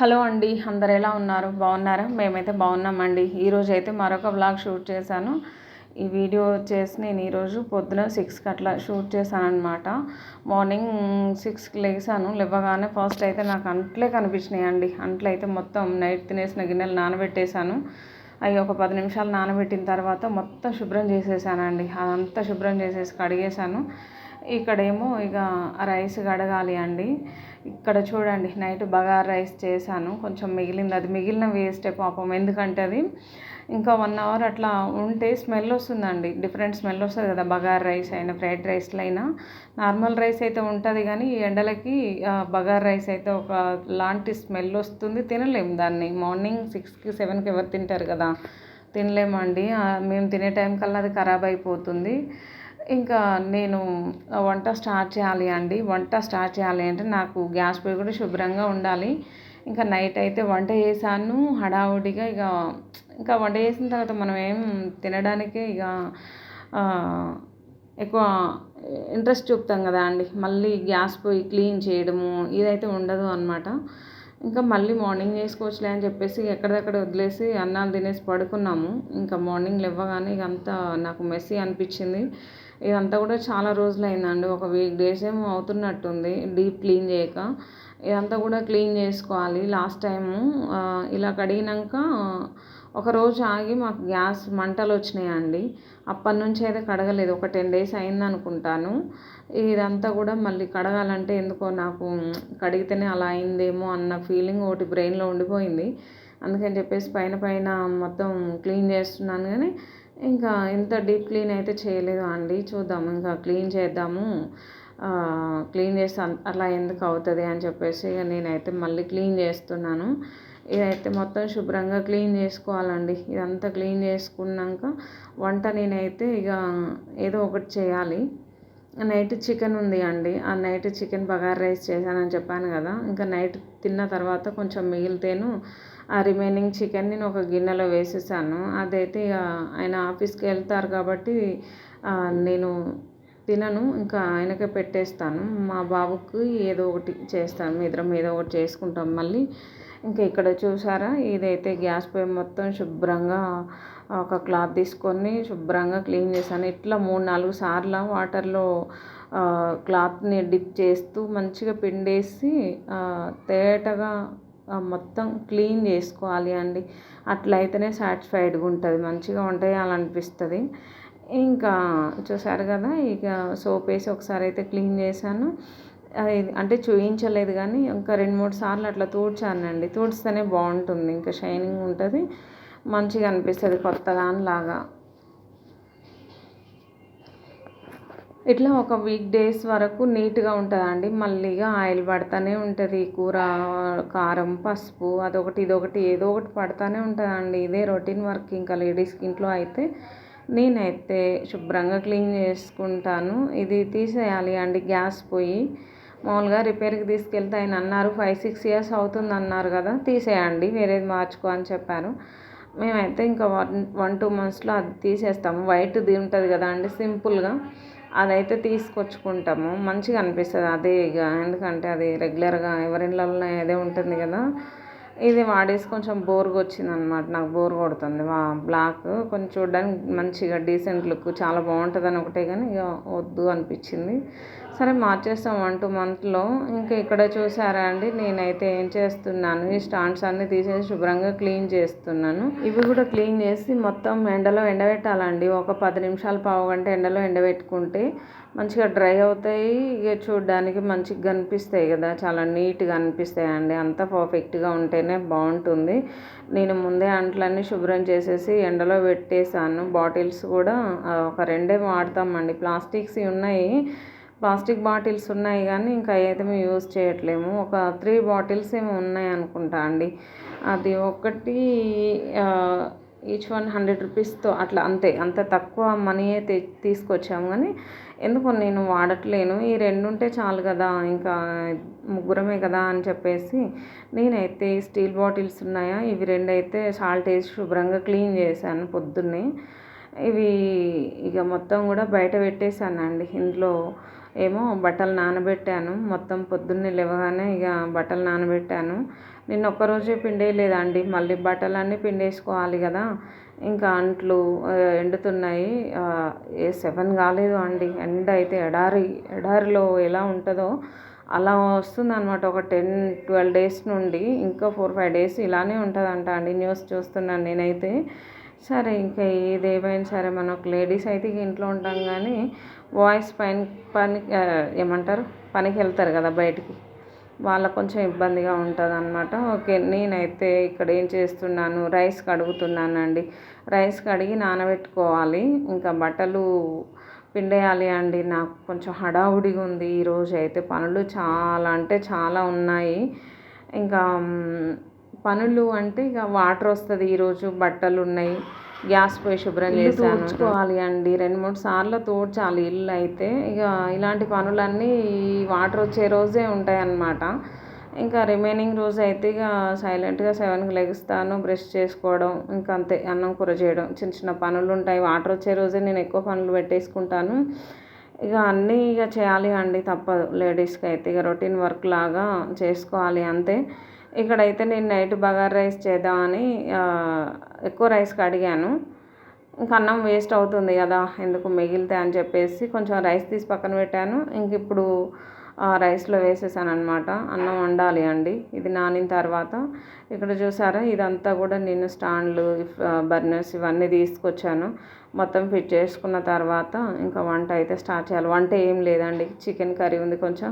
Hello అండి అందరు ఎలా ఉన్నారు? బాగున్నారా? మేమైతే బాగున్నామండి. ఈరోజు అయితే మరొక వ్లాగ్ షూట్ చేశాను. ఈ వీడియో వచ్చేసి నేను ఈరోజు పొద్దున సిక్స్కి అట్లా షూట్ చేశాను అనమాట మార్నింగ్ సిక్స్కి లేసాను. లేవగానే ఫస్ట్ అయితే నాకు అంట్లే కనిపించినాయి అండి అంట్లు అయితే మొత్తం నైట్ తినేసిన గిన్నెలు నానబెట్టేశాను. అవి ఒక పది నిమిషాలు నానబెట్టిన తర్వాత మొత్తం శుభ్రం చేసేసానండి. అదంతా శుభ్రం చేసేసి కడిగేశాను. ఇక్కడేమో ఇక రైస్ కడగాలి అండి. ఇక్కడ చూడండి నైట్ బగార్ రైస్ చేశాను. కొంచెం మిగిలింది. అది మిగిలిన వేస్టే పాపం. ఎందుకంటే అది ఇంకా వన్ అవర్ అట్లా ఉంటే స్మెల్ వస్తుందండి. డిఫరెంట్ స్మెల్ వస్తుంది కదా బగార్ రైస్ అయినా ఫ్రైడ్ రైస్లో అయినా. నార్మల్ రైస్ అయితే ఉంటుంది కానీ ఈ ఎండలకి బగార్ రైస్ అయితే ఒక లాంటి స్మెల్ వస్తుంది. తినలేము దాన్ని. మార్నింగ్ సిక్స్కి సెవెన్కి ఎవరు తింటారు కదా తినలేమండి. మేము తినే టైం కల్లా అది ఖరాబ్ అయిపోతుంది. ఇంకా నేను వంట స్టార్ట్ చేయాలి అండి. వంట స్టార్ట్ చేయాలి అంటే నాకు గ్యాస్ పొయ్యి కూడా శుభ్రంగా ఉండాలి. ఇంకా నైట్ అయితే వంట చేశాను. హడావుడిగా ఇక ఇంకా వంట చేసిన తర్వాత మనం ఏం తినడానికి ఇక ఎక్కువ ఇంట్రెస్ట్ చూపుతాం కదా అండి. మళ్ళీ గ్యాస్ పొయ్యి క్లీన్ చేయడము ఇదైతే ఉండదు అనమాట ఇంకా మళ్ళీ మార్నింగ్ చేసుకోవచ్చులే అని చెప్పేసి ఎక్కడిదక్కడ వదిలేసి అన్నాలు తినేసి పడుకున్నాము. ఇంకా మార్నింగ్ లేవగానే ఇక అంతా నాకు మెస్సీ అనిపించింది. ఇదంతా కూడా చాలా రోజులు అయిందండి ఒక వీక్ డేస్ ఏమో అవుతున్నట్టుంది. డీప్ క్లీన్ చేయక. ఇదంతా కూడా క్లీన్ చేసుకోవాలి. లాస్ట్ టైము ఇలా కడిగినాక ఒకరోజు ఆగి మాకు గ్యాస్ మంటలు వచ్చినాయండి. అప్పటి నుంచి అయితే కడగలేదు. ఒక టెన్ డేస్ అయింది అనుకుంటాను ఇదంతా కూడా మళ్ళీ కడగాలంటే ఎందుకో నాకు కడిగితేనే అలా అయిందేమో అన్న ఫీలింగ్ ఒకటి బ్రెయిన్లో ఉండిపోయింది. అందుకని చెప్పేసి పైన పైన మొత్తం క్లీన్ చేస్తున్నాను. కానీ ఇంకా ఇంత డీప్ క్లీన్ అయితే చేయలేదు అండి. చూద్దాము ఇంకా క్లీన్ చేద్దాము. క్లీన్ చేస్తే అలా ఎందుకు అవుతుంది అని చెప్పేసి ఇక నేనైతే మళ్ళీ క్లీన్ చేస్తున్నాను. ఇదైతే మొత్తం శుభ్రంగా క్లీన్ చేసుకోవాలండి. ఇదంతా క్లీన్ చేసుకున్నాక వంట నేనైతే ఇక ఏదో ఒకటి చేయాలి. నైట్ చికెన్ ఉంది అండి. ఆ నైట్ చికెన్ బగార్ రైస్ చేశానని చెప్పాను కదా. ఇంకా నైట్ తిన్న తర్వాత కొంచెం మిగిలితేను ఆ రిమైనింగ్ చికెన్ నేను ఒక గిన్నెలో వేసేసాను. అదైతే ఇక ఆయన ఆఫీస్కి వెళ్తారు కాబట్టి నేను తినను ఇంకా ఆయనకే పెట్టేస్తాను. మా బాబుకి ఏదో ఒకటి చేస్తాను. ఇద్దరం ఏదో ఒకటి చేసుకుంటాం మళ్ళీ. ఇంకా ఇక్కడ చూసారా? ఇదైతే గ్యాస్ పొయ్యి మొత్తం శుభ్రంగా ఒక క్లాత్ తీసుకొని శుభ్రంగా క్లీన్ చేశాను. ఇట్లా మూడు నాలుగు సార్లు వాటర్లో క్లాత్ని డిప్ చేస్తూ మంచిగా పిండేసి తేటగా మొత్తం క్లీన్ చేసుకోవాలి అండి. అట్లయితేనే సాటిస్ఫైడ్గా ఉంటుంది మంచిగా వంట చేయాలనిపిస్తుంది ఇంకా చూసారు కదా ఇక సోప్ వేసి ఒకసారి అయితే క్లీన్ చేశాను. అంటే చూయించలేదు కానీ ఇంకా రెండు మూడు సార్లు అట్లా తూడ్చానండి. తూడ్స్తేనే బాగుంటుంది ఇంకా షైనింగ్ ఉంటుంది మంచిగా అనిపిస్తుంది కొత్తగా లాగా ఇట్లా ఒక వీక్ డేస్ వరకు నీట్గా ఉంటుందండి. మళ్ళీగా ఆయిల్ పడుతూనే ఉంటుంది. కూర కారం పసుపు అదొకటి ఇదొకటి ఏదో ఒకటి పడుతూనే ఉంటుందండి. ఇదే రొటీన్ వర్క్ ఇంకా లేడీస్కి ఇంట్లో అయితే నేనైతే శుభ్రంగా క్లీన్ చేసుకుంటాను. ఇది తీసేయాలి అండి గ్యాస్ పోయి మామూలుగా రిపేర్కి తీసుకెళ్తే ఆయన అన్నారు ఫైవ్ సిక్స్ ఇయర్స్ అవుతుంది అన్నారు కదా తీసేయండి. వేరేది మార్చుకో అని చెప్పారు. మేమైతే ఇంకా వన్ వన్ టూ మంత్స్లో అది తీసేస్తాము. వైట్ది ఉంటుంది కదా అండి సింపుల్గా అదైతే తీసుకొచ్చుకుంటాము. మంచిగా అనిపిస్తుంది. అదే ఇక ఎందుకంటే అది రెగ్యులర్గా ఎవరిళ్ళలో అదే ఉంటుంది కదా. ఇది వాడేసి కొంచెం బోర్గా వచ్చింది అనమాట నాకు బోర్ కొడుతుంది. బ్లాక్ కొంచెం చూడడానికి మంచిగా డీసెంట్ లుక్ చాలా బాగుంటుంది అని ఒకటే కానీ ఇక వద్దు అనిపించింది. సరే మార్చేస్తాం వన్ టూ మంత్లో. ఇంకా ఇక్కడ చూసారా అండి నేనైతే ఏం చేస్తున్నాను ఈ స్టాండ్స్ అన్ని తీసేసి శుభ్రంగా క్లీన్ చేస్తున్నాను. ఇవి కూడా క్లీన్ చేసి మొత్తం ఎండలో ఎండబెట్టాలండి. ఒక పది నిమిషాలు పావు గంట ఎండలో ఎండబెట్టుకుంటే మంచిగా డ్రై అవుతాయి. ఇక చూడడానికి మంచిగా కనిపిస్తాయి కదా. చాలా నీట్గా అనిపిస్తాయి అండి అంతా పర్ఫెక్ట్గా ఉంటేనే బాగుంటుంది. నేను ముందే అంట్లన్నీ శుభ్రం చేసేసి ఎండలో పెట్టేశాను. బాటిల్స్ కూడా ఒక రెండే వాడతామండి. ప్లాస్టిక్స్ ఉన్నాయి. ప్లాస్టిక్ బాటిల్స్ ఉన్నాయి కానీ ఇంకా అయితే మేము యూజ్ చేయట్లేము. ఒక త్రీ బాటిల్స్ ఏమో ఉన్నాయి అనుకుంటా అండి. అది ఒకటి ఈచ్ వన్ హండ్రెడ్ రూపీస్తో అట్లా అంతే అంత తక్కువ మనీ అయితే తీసుకొచ్చాము. కానీ ఎందుకు నేను వాడట్లేను. ఈ రెండు ఉంటే చాలు కదా ఇంకా ముగ్గురమే కదా అని చెప్పేసి నేనైతే స్టీల్ బాటిల్స్ ఉన్నాయా ఇవి రెండు అయితే సాల్ట్ వేసి శుభ్రంగా క్లీన్ చేశాను పొద్దున్నే. ఇవి ఇక మొత్తం కూడా బయట పెట్టేశానండి. ఇందులో ఏమో బట్టలు నానబెట్టాను. మొత్తం పొద్దున్నే లేవగానే ఇక బట్టలు నానబెట్టాను. నిన్న ఒక్కరోజే పిండేయలేదండి మళ్ళీ బట్టలన్నీ పిండేసుకోవాలి కదా. ఇంకా అంట్లు ఎండుతున్నాయి. ఏ సెవెన్ కాలేదు అండి. ఎండ అయితే ఎడారి ఎడారిలో ఎలా ఉంటుందో అలా వస్తుంది అనమాట ఒక టెన్ ట్వెల్వ్ డేస్ నుండి ఇంకా ఫోర్ ఫైవ్ డేస్ ఇలానే ఉంటుందంట అండి న్యూస్ చూస్తున్నాను నేనైతే. సరే ఇంకా ఏదేమైనా సరే మనకు లేడీస్ అయితే ఇంట్లో ఉంటాం కానీ బాయ్స్ పైన పని ఏమంటారు? పనికి వెళ్తారు కదా బయటికి. వాళ్ళకు కొంచెం ఇబ్బందిగా ఉంటుంది అనమాట ఓకే నేనైతే ఇక్కడ ఏం చేస్తున్నాను? రైస్ కడుగుతున్నానండి. రైస్ కడిగి నానబెట్టుకోవాలి. ఇంకా బట్టలు పిండేయాలి అండి. నాకు కొంచెం హడావుడిగా ఉంది ఈరోజు అయితే పనులు చాలా అంటే చాలా ఉన్నాయి. ఇంకా పనులు అంటే ఇక వాటర్ వస్తుంది ఈరోజు బట్టలు ఉన్నాయి గ్యాస్ పోయి శుభ్రం చేసి తోడ్చుకోవాలి అండి. రెండు మూడు సార్లు తోడ్చాలి ఇల్లు అయితే. ఇక ఇలాంటి పనులన్నీ వాటర్ వచ్చే రోజే ఉంటాయి అన్నమాట ఇంకా రిమైనింగ్ రోజు అయితే ఇక సైలెంట్గా సెవెన్కి లెగుస్తాను బ్రష్ చేసుకోవడం ఇంకా అంతే అన్నం కూర చేయడం. చిన్న చిన్న పనులు ఉంటాయి. వాటర్ వచ్చే రోజే నేను ఎక్కువ పనులు పెట్టేసుకుంటాను. ఇక అన్నీ ఇక చేయాలి అండి తప్పదు. లేడీస్కి అయితే ఇక రొటీన్ వర్క్ లాగా చేసుకోవాలి అంతే. ఇక్కడైతే నేను నైట్ బగార్ రైస్ చేద్దామని ఎక్కువ రైస్ కడిగాను. ఇంకా అన్నం వేస్ట్ అవుతుంది కదా ఎందుకు మిగిలితే అని చెప్పేసి కొంచెం రైస్ తీసి పక్కన పెట్టాను. ఇంక ఇప్పుడు రైస్లో వేసేసాను అనమాట అన్నం వండాలి అండి. ఇది నానిన తర్వాత ఇక్కడ చూసారా ఇదంతా కూడా నేను స్టాండ్లు బర్నర్స్ ఇవన్నీ తీసుకొచ్చాను. మొత్తం ఫిట్ చేసుకున్న తర్వాత ఇంకా వంట అయితే స్టార్ట్ చేయాలి. వంట ఏం లేదండి. చికెన్ కర్రీ ఉంది కొంచెం.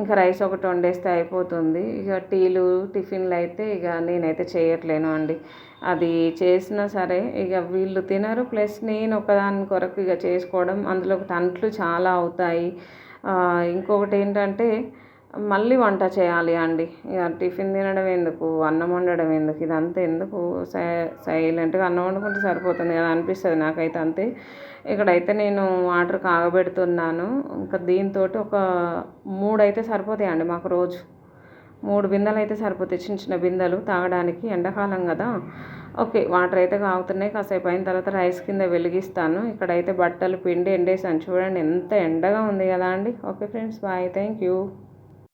ఇంకా రైస్ ఒకటి వండేస్తే అయిపోతుంది. ఇక టీలు టిఫిన్లు అయితే ఇక నేనైతే చేయట్లేను అండి. అది చేసినా సరే ఇక వీళ్ళు తినరు. ప్లస్ నేను ఒకదాని కొరకు ఇక చేసుకోవడం అందులో ఒకటి అంట్లు చాలా అవుతాయి. ఇంకొకటి ఏంటంటే మళ్ళీ వంట చేయాలి అండి. ఇక టిఫిన్ తినడం ఎందుకు? అన్నం వండడం ఎందుకు? ఇదంతా ఎందుకు సై సైలెంట్గా అన్నం వండుకుంటే సరిపోతుంది కదా అనిపిస్తుంది నాకైతే అంతే. ఇక్కడైతే నేను వాటర్ కాగబెడుతున్నాను. ఇంకా దీంతో ఒక మూడు అయితే సరిపోతాయండి మాకు రోజు. మూడు బిందెలు అయితే సరిపోతాయి. చిన్న చిన్న బిందెలు తాగడానికి ఎండాకాలం కదా. ఓకే వాటర్ అయితే కాగుతున్నాయి. కాసేపు అయిన తర్వాత రైస్ కింద వెలిగిస్తాను. ఇక్కడైతే బట్టలు పిండి ఎండేసాను చూడండి ఎంత ఎండగా ఉంది కదా అండి. Okay friends bye. Thank you